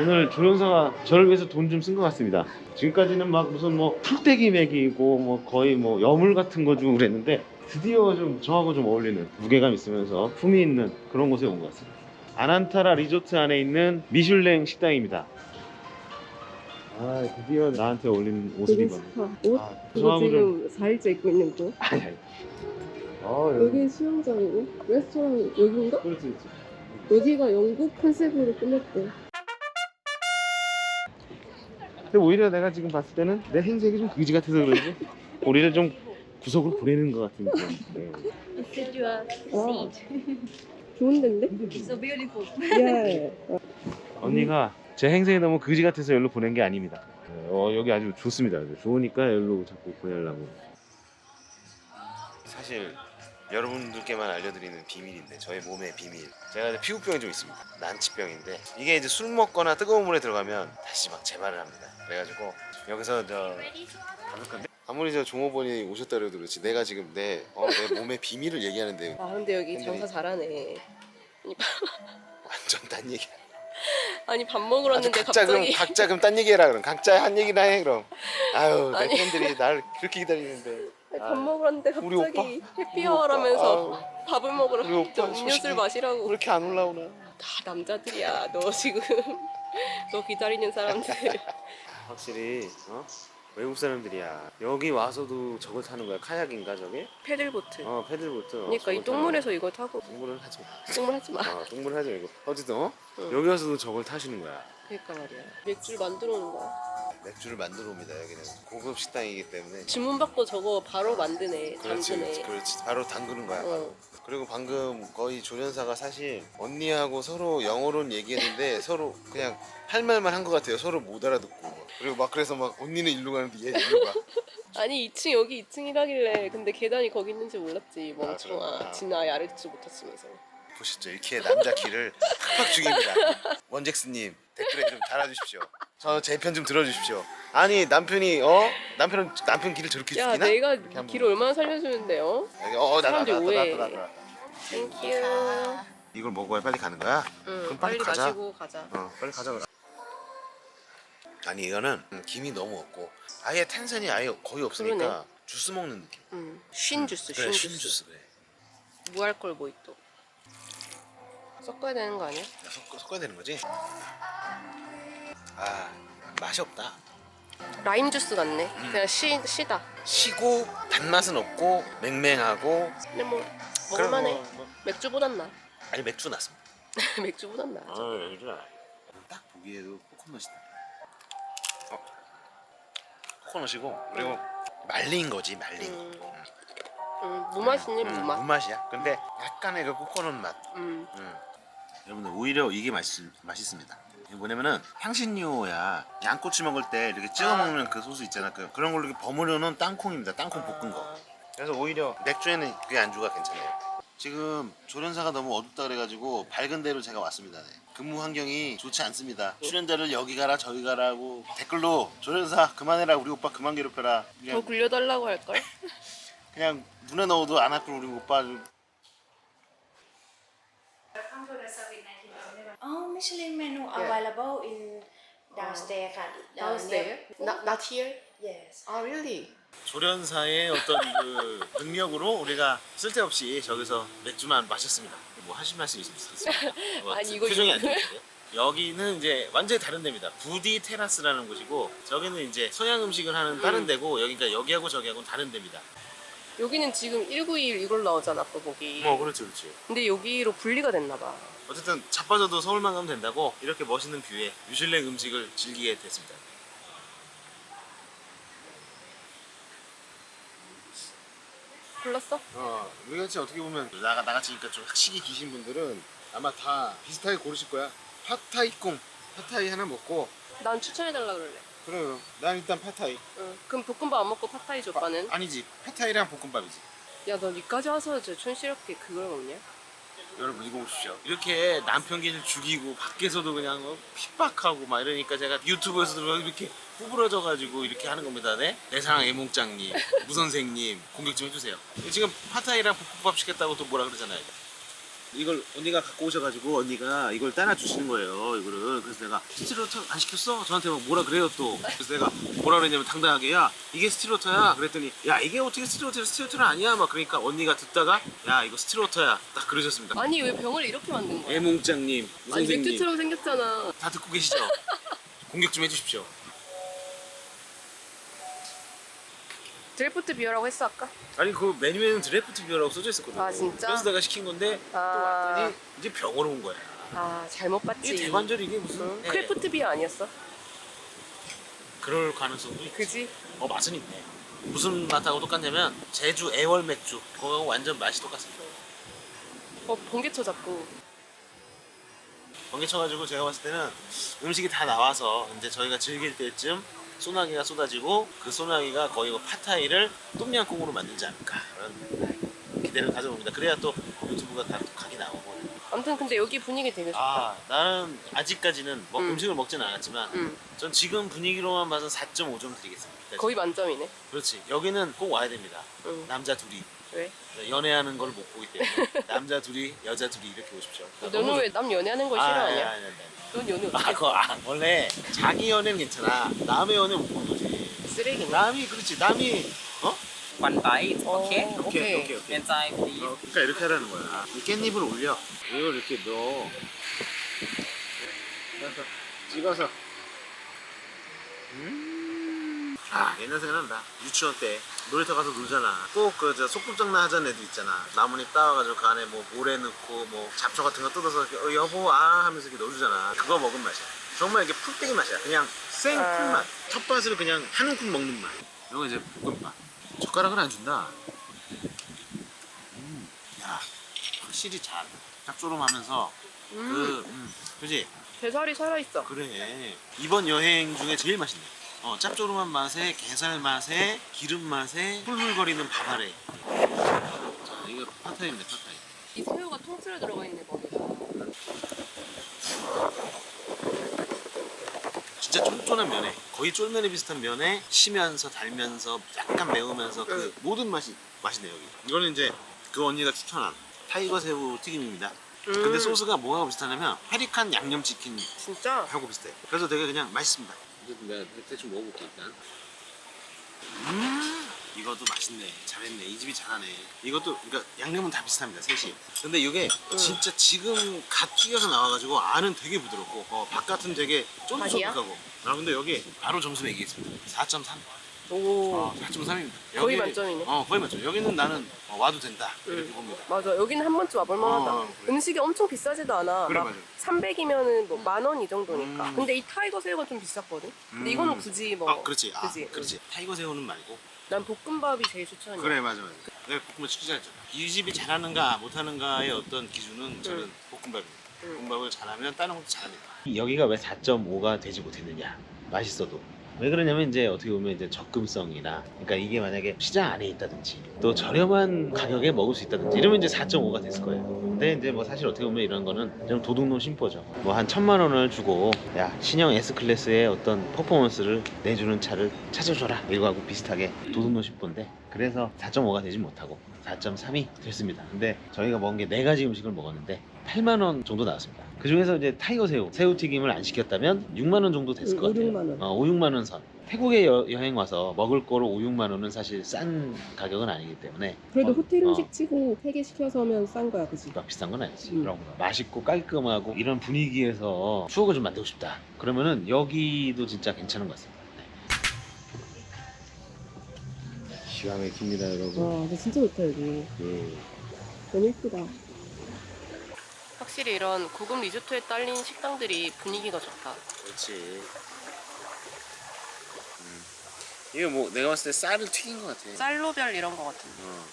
오늘 조연사가 저를 위해서 돈 좀 쓴 것 같습니다. 지금까지는 막 무슨 뭐 풀떼기 맥이고 뭐 거의 뭐 여물 같은 거 주고 그랬는데 드디어 좀 저하고 좀 어울리는 무게감 있으면서 품위 있는 그런 곳에 온 것 같습니다. 아난타라 리조트 안에 있는 미슐랭 식당입니다. 아 드디어 나한테 어울리는 옷을 되게 입었네. 옷 아, 그거 저하고 좀 지금 4일째 입고 있는 거. 아니 아니. 어 여기 수영장이고 레스토랑 여기인가? 그렇지 그렇지. 여기가 영국 컨셉으로 꾸몄대. 근데 오히려 내가 지금 봤을 때는 내 행색이 좀 그지 같아서 그런지 우리를 좀 구석으로 보내는 것 같은 느낌. 네. Sit your Wow. seat. 좋은 데인데? So beautiful. 예. 언니가 제 행색이 너무 그지 같아서 여기로 보낸 게 아닙니다. 네, 어, 여기 아주 좋습니다. 아주 좋으니까 여기로 자꾸 보내려고. 사실 여러분들께만 알려드리는 비밀인데 저의 몸의 비밀. 제가 이제 피부병이 좀 있습니다. 난치병인데 이게 이제 술 먹거나 뜨거운 물에 들어가면 다시 막 재발을 합니다. 그래가지고 여기서 저 건데 아무리 저 종업원이 오셨다 그래도 그렇지 내가 지금 내, 어, 내 몸의 비밀을 얘기하는데 아 근데 여기 장사 잘하네. 완전 딴 얘기. 아니 밥 먹으러 아주 왔는데 각자 그럼 갑자기 각자 그럼 딴 얘기해라 그럼 각자 한 얘기나 해 그럼 아유 내 아니. 팬들이 나를 그렇게 기다리는데 밥 먹으러 우리 갑자기 오빠? 해피아워라면서 밥을 먹으러 우리 오빠 음료수를 소식이 마시라고. 그렇게 안 올라오나 다 남자들이야. 너 지금 너 기다리는 사람들. 확실히 어? 외국 사람들이야 여기 와서도 저걸 타는 거야 카약인가 저게 패들보트. 어 패들보트 어, 그러니까 이 저걸 타는 똥물에서 이거 타고 거야. 동물은 하지 마 똥물 하지 마. 아, 동물 하지 말고 어쨌든 어? 응. 여기 와서도 저걸 타시는 거야 그러니까 말이야. 맥주를 만들어 오는 거야. 맥주를 만들어 옵니다 여기는 고급 식당이기 때문에 주문 받고 저거 바로 만드네. 그렇지 당근에. 그렇지 바로 담그는 거야 어. 그리고 방금 거의 조련사가 사실 언니하고 서로 영어로는 얘기했는데 서로 그냥 할 말만 한 것 같아요. 서로 못 알아듣고. 그리고 막 그래서 막 언니는 일로 가는데 얘 일로 가. 아니 2층 여기 2층이라길래 근데 계단이 거기 있는지 몰랐지 아, 멍청아. 그렇구나. 진아 아예 알아듣지 못했으면서. 보시죠. 이렇게 남자 키를 팍팍 죽입니다. 원잭스님 댓글에 좀 달아주십시오. 저 제 편 좀 들어주십시오. 아니 남편이 어 남편은 남편 길을 저렇게 야 죽이나? 내가 이렇게 한번. 길 얼마나 살려주는데요? 여기, 어 나가 사람들이 나가 오해해. 나가 나가. 땡큐. 이걸 먹어야 빨리 가는 거야? 응 그럼 빨리 가자. 마시고 가자. 어 빨리 가자. 아니 이거는 음, 김이 너무 없고 아예 탄산이 아예 거의 없으니까 그러네. 주스 먹는 느낌. 응. 쉰 주스 그래 쉰쉰 주스. 주스 그래. 무알콜 모히또. 섞어야 되는 거 아니야? 야, 섞어 섞어야 되는 거지? 아 맛이 없다. 라임 주스 같네. 음. 그냥 시, 시다. 시고 단맛은 없고 맹맹하고. 근데 뭐 그래, 먹을만해. 뭐, 뭐. 맥주보단 나. 아니 맥주 났습니다. 맥주보단 나. 아 맥주 나. 딱 보기에도 코코넛이다. 어. 코코넛이고 그리고 말린 거지 말린. 음. 음, 무맛이니 음, 무맛. 무맛이야. 근데 약간의 그 코코넛 맛. 음. 음. 여러분들 오히려 이게 맛있, 맛있습니다. 이게 뭐냐면은 향신료야. 양꼬치 먹을 때 이렇게 찍어 먹는 그 소스 있잖아. 그, 그런 걸로 이렇게 버무려 놓은 땅콩입니다. 땅콩 볶은 거. 그래서 오히려 맥주에는 그 안주가 괜찮아요. 지금 조련사가 너무 어둡다 그래가지고 밝은 데로 제가 왔습니다. 네. 근무 환경이 좋지 않습니다. 출연자를 여기 가라 저기 가라고 댓글로 조련사 그만해라 우리 오빠 그만 괴롭혀라. 더 그냥, 굴려달라고 할걸? 그냥 눈에 넣어도 안 아플 우리 오빠 좀 Oh, Michelin menu available in downstairs. Uh, Downstairs? Not, not here? Yes. 아, really? 조련사의 어떤 그 능력으로 우리가 쓸데없이 저기서 맥주만 마셨습니다. 뭐 하실 말씀 있으십니까? 뭐 아니, 이거 표정이 안 좋은데요? 여기는 이제 완전히 다른 데입니다. 부디 테라스라는 곳이고 저기는 이제 서양 음식을 하는 다른 데고 여기가 여기하고 저기하고는 다른 데입니다. 여기는 지금 1921 이걸 나오잖아, 또 거기. 어, 그렇지, 그렇지. 근데 여기로 분리가 됐나 봐. 어쨌든 자빠져도 서울만 가면 된다고 이렇게 멋있는 뷰에 미슐랭 음식을 즐기게 됐습니다. 골랐어? 어, 우리 같이 어떻게 보면 나가 나같이니까 좀 학식이 기신 분들은 아마 다 비슷하게 고르실 거야. 팟타이 꿍, 팟타이 하나 먹고 난 추천해달라 그럴래. 그래요. 난 일단 팟타이. 응. 그럼 볶음밥 안 먹고 팟타이 줘, 오빠는? 아니지, 팟타이랑 볶음밥이지. 야, 너 여기까지 와서 저 촌스럽게 그걸 먹냐? 여러분 이거 보십시오. 이렇게 남편끼리 죽이고 밖에서도 그냥 뭐 핍박하고 막 이러니까 제가 유튜브에서도 막 이렇게 구부러져가지고 이렇게 하는 겁니다. 네? 내 사랑 애몽장님, 무선생님 공격 좀 해주세요. 지금 팟타이랑 볶음밥 시켰다고 또 뭐라 그러잖아요. 이걸 언니가 갖고 오셔가지고 언니가 이걸 따라 주시는 거예요. 이거를 그래서 내가 스틸러터 안 시켰어? 저한테 막 뭐라 그래요 또. 그래서 내가 뭐라 그랬냐면 당당하게 야 이게 스틸러터야. 그랬더니 야 이게 어떻게 스틸러터야? 스틸러터는 아니야. 막 그러니까 언니가 듣다가 야 이거 스틸러터야. 딱 그러셨습니다. 아니 왜 병을 이렇게 만든 거야? 애몽장님, 아니 선생님 맥주처럼 생겼잖아. 다 듣고 계시죠? 공격 좀 해주십시오. 드래프트 비어라고 했어 아까? 아니 그 메뉴에는 드래프트 비어라고 써져 있었거든. 아, 진짜? 그래서 내가 시킨 건데 또 아. 왔더니 이제 병으로 온 거야. 아 잘못 봤지. 이게 대관절 이게 무슨? 응. 네. 크래프트 비어 아니었어? 그럴 가능성도 있지. 그지? 어 맛은 있네. 무슨 맛하고 똑같냐면 제주 애월 맥주 그거하고 완전 맛이 똑같습니다. 어 번개쳐 자꾸. 번개 쳐가지고 제가 봤을 때는 음식이 다 나와서 이제 저희가 즐길 때쯤 소나기가 쏟아지고 그 소나기가 거의 뭐 파타이를 똠양꿍으로 만들지 않을까 그런 기대를 가져봅니다. 그래야 또 유튜브가 가, 각이 나오고. 아무튼 근데 여기 분위기 되게 좋다. 아 나는 아직까지는 뭐 음. 음식을 먹지는 않았지만 응. 전 지금 분위기로만 봐서 4.5점 드리겠습니다. 거의 만점이네. 그렇지 여기는 꼭 와야 됩니다. 응. 남자 둘이 왜? 연애하는 걸 못 보기 때문에 남자 둘이 여자 둘이 이렇게 오십시오. 너는 왜 남 연애하는 거 싫어하냐? 아니, 아니, 아니. 넌 연애 아, 어떻게 그거 아, 원래 자기 연애는 괜찮아. 남의 연애 못 보는 거지. 쓰레기네. 남이 그렇지. 남이 어? One bite, 어, okay? 오케이 오케이. 오케이 오케이. Inside, please. 어, 그러니까 이렇게 하라는 거야. 이 깻잎을 올려. 이걸 이렇게 넣어. 찍어서 찍어서. 음. 아 옛날 생각난다. 유치원 때 놀이터 가서 놀잖아. 꼭 그 저 소꿉장난 하자는 애들 있잖아. 나뭇잎 따와가지고 그 안에 뭐 모래 넣고 뭐 잡초 같은 거 뜯어서 이렇게 어, 여보 아 하면서 이렇게 넣어주잖아. 그거 먹은 맛이야. 정말 이게 풀떼기 맛이야. 그냥 생 아. 풀맛. 텃밭을 그냥 한 움큼 먹는 맛. 이거 이제 볶음밥. 젓가락은 안 준다. 음, 야, 확실히 잘 짭조름하면서 그, 음, 음, 그지? 게살이 살아있어. 그래. 이번 여행 중에 제일 맛있네. 어, 짭조름한 맛에 게살 맛에 기름 맛에 훌훌거리는 밥알에. 자, 이거 파타이입니다, 파타이. 이 새우가 통째로 들어가 있네 거기다. 진짜 쫀쫀한 면에 거의 쫄면에 비슷한 면에 시면서 달면서 약간 매우면서 그 모든 맛이 맛있네 여기. 이거는 이제 그 언니가 추천한 타이거 새우 튀김입니다. 근데 음. 소스가 뭐하고 비슷하냐면 페리칸 양념치킨 진짜? 하고 비슷해. 그래서 되게 그냥 맛있습니다. 내가 대충 먹어볼게 일단. 음, 이것도 맛있네. 잘했네. 이 집이 잘하네. 이것도 그러니까 양념은 다 비슷합니다. 셋이. 근데 이게 진짜 지금 갓 튀겨서 나와가지고 안은 되게 부드럽고 어, 바깥은 되게? 쫀득쫀득하고. 아 근데 여기 바로 점수 매기겠습니다. 4.3. 오. 어, 4.3입니다. 거의 만점이네. 어, 거의 만점. 여기는 나는 어, 와도 된다. 이렇게 응. 봅니다. 맞아 여기는 한 번쯤 와볼 만하다. 어, 그래. 음식이 엄청 비싸지도 않아. 그래, 막 맞아. 300이면은 뭐 만 원 이 정도니까. 음. 근데 이 타이거 새우가 좀 비쌌거든. 근데 음. 이거는 굳이 뭐. 아, 그렇지. 아, 그지? 그렇지. 타이거 새우는 말고. 난 볶음밥이 제일 추천이야. 그래 맞아 맞아 내가 볶음밥 진짜 잘했잖아 이 집이 잘하는가 못하는가의 어떤 기준은 저는 볶음밥입니다 응. 볶음밥을 잘하면 다른 것도 잘합니다 여기가 왜 4.5가 되지 못했느냐 맛있어도 왜 그러냐면 이제 어떻게 보면 이제 접근성이나 그러니까 이게 만약에 시장 안에 있다든지 또 저렴한 가격에 먹을 수 있다든지 이러면 이제 4.5가 됐을 거예요. 근데 이제 뭐 사실 어떻게 보면 이런 거는 좀 도둑놈 심보죠. 뭐 한 천만 원을 주고 야 신형 S클래스의 어떤 퍼포먼스를 내주는 차를 찾아줘라. 이거하고 비슷하게 도둑놈 심보인데 그래서 4.5가 되지 못하고 4.3이 됐습니다. 근데 저희가 먹은 게 네 가지 음식을 먹었는데 8만 원 정도 나왔습니다 그 중에서 이제 타이거 새우 새우 튀김을 안 시켰다면 6만 원 정도 됐을 응, 것 같아요 5, 6만 원. 어, 5, 6만 원 선. 태국에 여, 여행 와서 먹을 거로 5, 6만 원은 사실 싼 가격은 아니기 때문에 그래도 어, 호텔 음식 어, 치고 3개 시켜서면 싼 거야, 그지? 막 비싼 건 아니지. 음. 그런 거. 맛있고 깔끔하고 이런 분위기에서 추억을 좀 만들고 싶다. 그러면은 여기도 진짜 괜찮은 것 같습니다. 네. 기가 막힙니다, 여러분. 와, 근데 진짜 좋다, 여기. 음. 너무 예쁘다. 확실히 이런 고급 리조트에 딸린 식당들이 분위기가 좋다. 그렇지. 음. 이거 뭐 내가 봤을 때 쌀을 튀긴 것 같아. 쌀로별 이런 거 같은데. 어.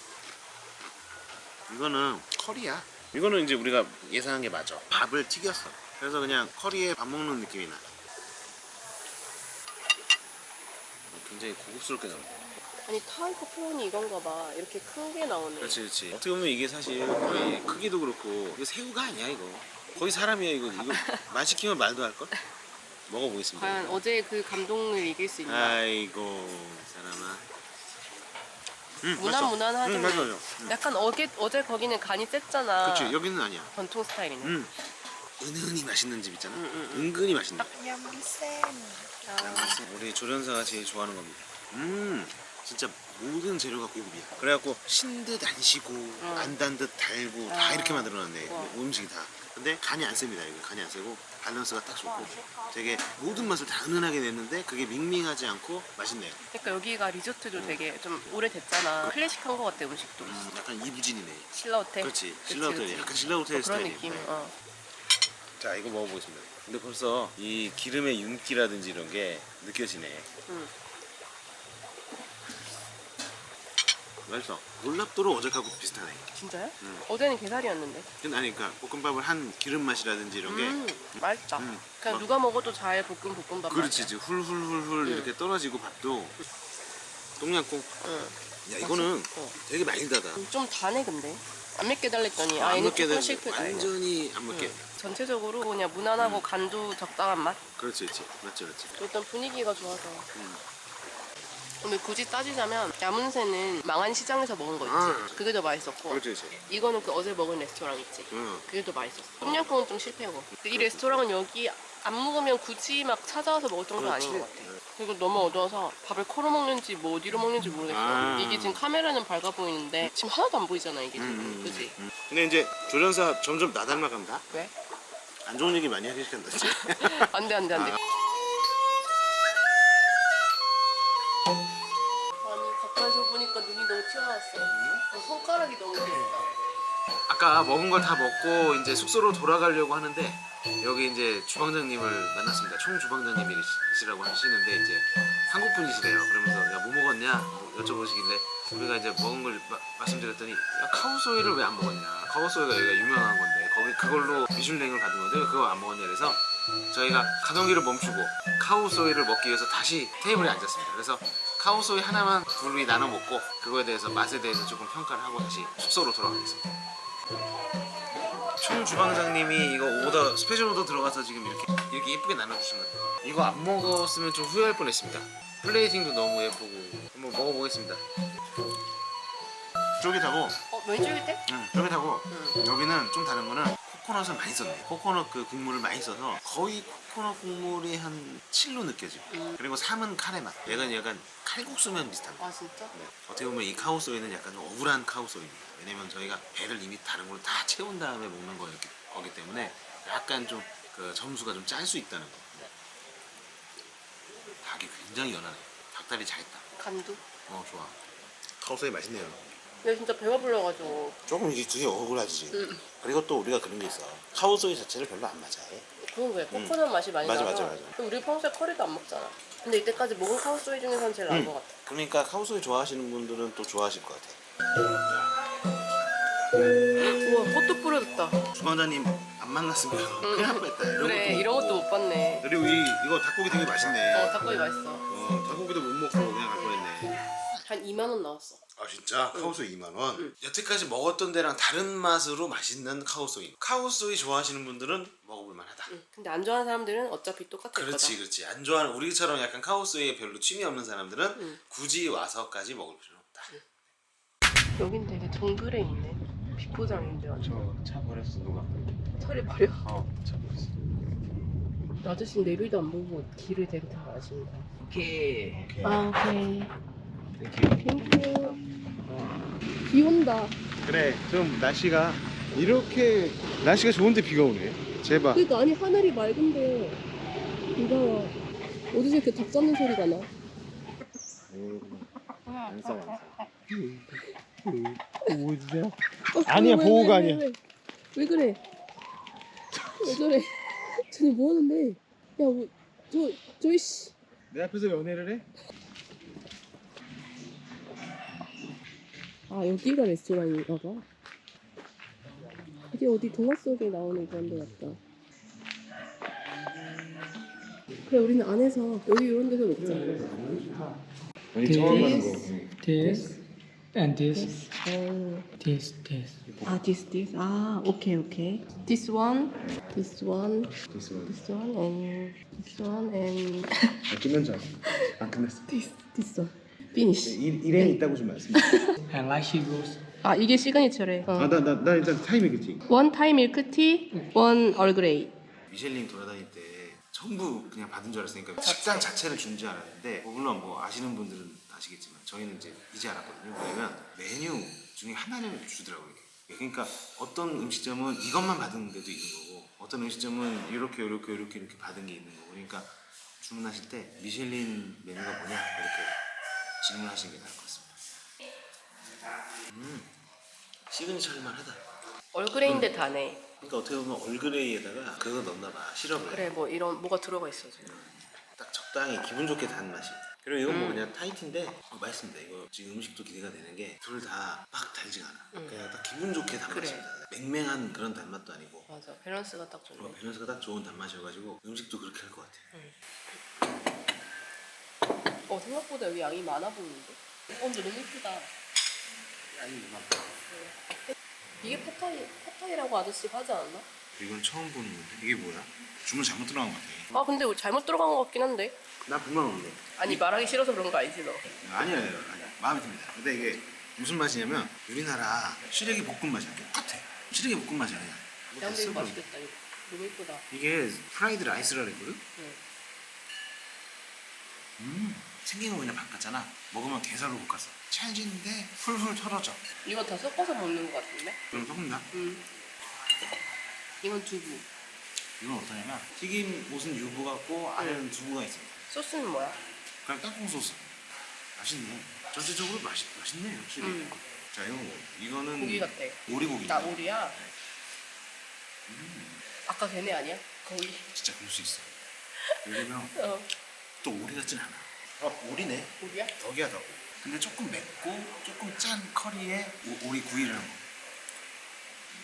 이거는 커리야. 이거는 이제 우리가 예상한 게 맞아. 밥을 튀겼어. 그래서 그냥 커리에 밥 먹는 느낌이 나. 굉장히 고급스럽게 나온다. 아니 타이거 표현이 이건가 봐. 이렇게 큰게 나오네. 그렇지, 그렇지. 어떻게 보면 이게 사실 거의 크기도 그렇고 이거 새우가 아니야 이거. 거의 사람이야 이거. 이거 말 시키면 말도 할 걸. 먹어보겠습니다. 과연 어제 그 감동을 이길 수 있나? 아이고 사람아. 응, 무난 맛있어. 무난하지. 응, 맞아 맞아. 응. 약간 어제 어제 거기는 간이 셌잖아. 그렇지 여기는 아니야. 전통 스타일이네. 음. 은은히 맛있는 집 있잖아. 응, 응, 응. 은근히 맛있는. 아, 우리 조련사가 제일 좋아하는 겁니다. 음, 진짜 모든 재료가 고급이야. 그래갖고 신듯 안 시고 안단 듯 달고 다 아. 이렇게 만들어놨네. 어. 음식이 다. 근데 간이 안 셉니다. 이거 간이 안 세고 밸런스가 딱 좋고 되게 모든 맛을 다 은은하게 냈는데 그게 밍밍하지 않고 맛있네요. 그러니까 여기가 리조트도 되게 좀 오래됐잖아. 클래식한 것 같아 음식도. 음, 약간 이부진이네. 신라 호텔. 그렇지. 그치, 신라 호텔. 그치. 약간 신라 호텔 어, 그런 스타일이에요. 느낌. 네. 어. 자, 이거 먹어보겠습니다. 근데 벌써 이 기름의 윤기라든지 이런 게 느껴지네. 응. 맛있어. 놀랍도록 어제 하고 비슷하네. 진짜요? 음. 어제는 게살이었는데. 근데 아니 그러니까 볶음밥을 한 기름 맛이라든지 이런 게 음, 맛있다. 음. 그냥 막- 누가 먹어도 잘 볶은 볶음밥 그렇지. 이제 훌훌훌훌 음. 이렇게 떨어지고 밥도 똥냥꿍. 응. 야 이거는 어. 되게 마일드하다. 좀 다네 근데. 안 맵게 달랬더니 아안 얘는 먹게 조금. 이거. 완전히 안 먹게. 응. 전체적으로 그냥 무난하고 음. 간도 적당한 맛. 그렇지, 그렇지, 맞지, 맞지. 일단 분위기가 좋아서. 음. 근데 굳이 따지자면 야문새는 망한 시장에서 먹은 거 있지. 아. 그게 더 맛있었고. 그렇지, 그렇지. 이거는 그 어제 먹은 레스토랑 있지. 응. 그게 더 맛있었어. 똠양꿍은 좀 실패하고. 이 레스토랑은 여기 안 먹으면 굳이 막 찾아와서 먹을 정도는 아닌 것 같아. 그리고 너무 어두워서 밥을 코로 먹는지 뭐 어디로 먹는지 모르겠어. 아. 이게 지금 카메라는 밝아 보이는데 지금 하나도 안 보이잖아 이게 지금. 음, 그지? 음. 근데 이제 조련사 점점 나 닮아간다. 왜? 안 좋은 얘기 많이 하기 시작한다. 안돼 안돼 안돼. 어, 손가락이 너무 귀엽다. 아까 먹은 걸 다 먹고 이제 숙소로 돌아가려고 하는데 여기 이제 주방장님을 만났습니다. 총 주방장님이시라고 하시는데 이제 한국 분이시래요. 그러면서 야 뭐 먹었냐 여쭤보시길래 우리가 이제 먹은 걸 마- 말씀드렸더니 야 카오소이를 왜 안 먹었냐? 카오소이가 여기가 유명한 건데 거기 그걸로 미슐랭을 받은 건데 왜 그거 안 먹었냐 그래서 저희가 가동기를 멈추고 카오소이를 먹기 위해서 다시 테이블에 앉았습니다. 그래서 카오소이 하나만 둘이 나눠 먹고 그거에 대해서 맛에 대해서 조금 평가를 하고 다시 숙소로 돌아가겠습니다. 총 주방장님이 이거 오더 스페셜 오더 들어가서 지금 이렇게 이렇게 예쁘게 나눠주신 거예요. 이거 안 먹었으면 좀 후회할 뻔했습니다. 플레이팅도 너무 예쁘고 한번 먹어보겠습니다. 쫄깃하고, 어 면이 쫄깃해? 응, 쫄깃하고 응. 여기는 좀 다른 거는 코코넛을 많이 썼네. 코코넛 그 국물을 많이 써서 거의 코코넛 국물이 한 7로 느껴지고 음. 그리고 3은 카레 맛. 얘는 약간 칼국수면 비슷한 거. 아 진짜? 어떻게 보면 이 카오소이는 약간 좀 억울한 카오소이입니다. 왜냐면 저희가 배를 이미 다른 걸로 다 채운 다음에 먹는 거였기, 거기 때문에 약간 좀 그 점수가 좀 짤 수 있다는 거. 닭이 굉장히 연하네. 닭다리 잘했다. 간도? 어 좋아. 카오소이 맛있네요. 내가 진짜 배가 불러가지고 조금 이게 되게 억울하지. 응. 그리고 또 우리가 그런 게 있어. 카오소이 자체를 별로 안 맞아. 그건 왜 코코넛 맛이 많이 음. 맞아, 나서 맞아, 맞아. 근데 우리 평소에 커리도 안 먹잖아 근데 이때까지 먹은 카우소이 중에서는 제일 나은 응. 것 같아 그러니까 카오소이 좋아하시는 분들은 또 좋아하실 것 같아. 우와 꽃도 뿌려졌다 주방장님 안 만났으면 큰일 날 뻔했다. 이런 그래 것도 이런. 것도 못 봤네 그리고 이 이거 닭고기 되게 맛있네. 어 닭고기 맛있어 어, 닭고기도 못 먹고 그냥 갈 뻔했네. 한 2만 원 나왔어 아 진짜? 카오소이 2만 원? 여태까지 먹었던 데랑 다른 맛으로 맛있는 카오소이. 카오소이 좋아하시는 분들은 먹어볼 만 하다. 응. 근데 안 좋아하는 사람들은 어차피 똑같을 그렇지 거다 그렇지. 안 좋아하는 우리처럼 약간 카오소이에 별로 취미 없는 사람들은 응. 굳이 와서까지 먹을 필요는 없다. 여긴 되게 정글에 있네 비포장인데 완전 저차 버렸어 누가? 차를 버려 어차 버렸어. 아저씨 내비도 안 보고 길을 되게 다 아신다 오케이. 오케이. 아 오케이 땡큐. 비 온다. 그래 좀 날씨가 이렇게 날씨가 좋은데 비가 오네. 제발. 그러니까 아니 하늘이 맑은데 비가 와. 어디서 이렇게 닭 잡는 소리가 나? 어, 아니야, 왜, 왜, 보호가 왜, 아니야. 왜, 왜 그래? 왜 저래? 쟤네 뭐 하는데? 야, 뭐, 저, 저이 씨. 내 앞에서 연애를 해? 아, 여기가 레스토랑인가 봐. 이게 어디 동화 속에 나오는 그런 데 같다. 그래, 우리는 안에서, 여기 이런 데서 먹자. 아니 처음 하는 거. this and this 어. this this 아, this, this. 아, 오케이, 오케이. This one, this one, 됐어. this one, and this one, and 끝난 줄 알았어. 안 끝났어. this, this one. 피니시. 일행이 있다고 좀 말씀해주세요. And like she goes. 아 이게 시그니처래. 어. 나, 나, 나 일단 타임이겠지. 원 타이 밀크티, 원 얼그레이. 미셸린 돌아다닐 때 전부 그냥 받은 줄 알았으니까 식당 자체를 준 줄 알았는데 뭐 물론 뭐 아시는 분들은 아시겠지만 저희는 이제 이제 알았거든요. 왜냐면 메뉴 중에 하나를 주더라고요. 이렇게. 그러니까 어떤 음식점은 이것만 받은 데도 있는 거고 어떤 음식점은 이렇게 이렇게 이렇게 이렇게 받은 게 있는 거고 그러니까 주문하실 때 미셸린 메뉴가 뭐냐 이렇게 질문하시는 게 나을 것 같습니다. 음 시그니처일만 하다. 얼그레이인데 다네. 그러니까 어떻게 보면 얼그레이에다가 그거 넣나 봐 시럽을. 그래 뭐 이런 뭐가 들어가 있어 지금. 딱 적당히 기분 좋게 단 맛이. 그리고 이건 뭐 그냥 타이트인데 어, 맛있습니다. 이거 지금 음식도 기대가 되는 게 둘 다 막 달지가 않아. 그냥 딱 기분 좋게 단 그래. 맛입니다. 맹맹한 그런 단맛도 아니고 맞아 밸런스가 딱 어, 좋네. 밸런스가 딱 좋은 단맛이어가지고 음식도 그렇게 할 것 같아. 어 생각보다 여기 양이 많아 보이는데. 어 근데 너무 예쁘다. 아니 이만. 이게 팟타이 팟타이라고 아저씨가 하지 않았나? 이건 처음 보는 건데 이게 뭐야? 주문 잘못 들어간 것 같아. 아 근데 잘못 들어간 것 같긴 한데. 나 불만 없네. 아니 말하기 싫어서 그런 거 아니지 너. 아니야, 아니야. 마음에 듭니다. 근데 이게 무슨 맛이냐면 우리나라 시래기 볶음 맛이랑 똑같아. 시래기 볶음 맛이 아니야. 야 근데 이거 맛있겠다 이거. 너무 예쁘다. 이게 프라이드 라이스라 그랬거든? 응. 음, 생긴 거 그냥 바꿨잖아. 먹으면 게살로 볶았어. 찰진데 훌훌 털어져. 이거 다 섞어서 먹는 것 같은데? 그럼 섞는다? 응. 이건 두부. 이건 어떠냐면 튀김 옷은 유부 같고 안에는 두부가 있습니다. 소스는 뭐야? 그냥 땅콩 소스. 맛있네. 전체적으로 맛있, 맛있네, 확실히. 음. 자, 이거 뭐, 이거는 고기 같아. 오리고기. 나 오리야. 아까 걔네 아니야? 거기. 진짜 그럴 수 있어. 왜냐면 어. 또 오리 같진 않아. 아, 오리네. 오리야? 덕이야 덕. 근데 조금 맵고 조금 짠 커리에 오, 오리 구이를 한 거.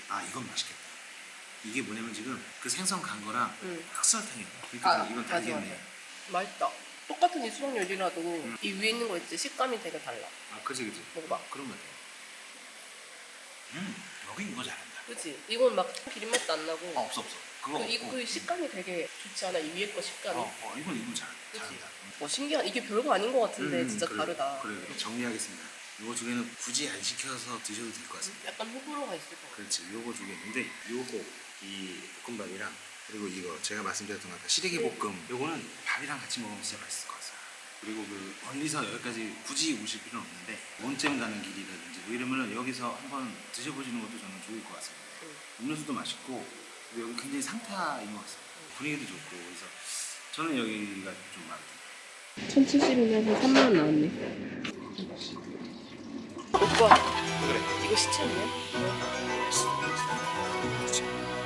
아 이건 맛있겠다. 이게 뭐냐면 지금 그 생선 간 거랑 응. 흑설탕이야. 그러니까 아, 이건 맞아. 맞아. 맛있다. 똑같은 이 수박 요리라도 이 위에 있는 거 있지 식감이 되게 달라. 아 그지 그지. 먹어봐. 그런 거 같아. 음 여기 이거 잘한다. 그치? 이건 막 비린맛도 안 나고. 어 없어 없어. 그거 그, 없고. 이, 그 식감이 되게 좋지 않아? 이 위에 거 식감이. 어, 어 이건 이건 잘 그치? 어, 신기한 이게 별거 아닌 것 같은데 음, 진짜 그래, 다르다. 그래 정리하겠습니다. 이거 두 개는 굳이 안 시켜서 드셔도 될 것 같습니다. 약간 호불호가 있을 것 같아. 그렇지 요거 두개 있는데 요거 이 볶음밥이랑 그리고 이거 제가 말씀드렸던 아까 시래기 네. 볶음 요거는 밥이랑 같이 먹으면 진짜 맛있을 것 같아요 그리고 그 멀리서 여기까지 굳이 오실 필요는 없는데 원점 가는 길이라든지 뭐 이러면은 여기서 한번 드셔보시는 것도 저는 좋을 것 같습니다 음료수도 맛있고 그리고 여기 굉장히 상타인 것 같습니다 분위기도 좋고 그래서 저는 여기가 좀 마음에 듭니다 1070이면서 3만 원 나왔네. 오빠 그래 이거 시체 아니야?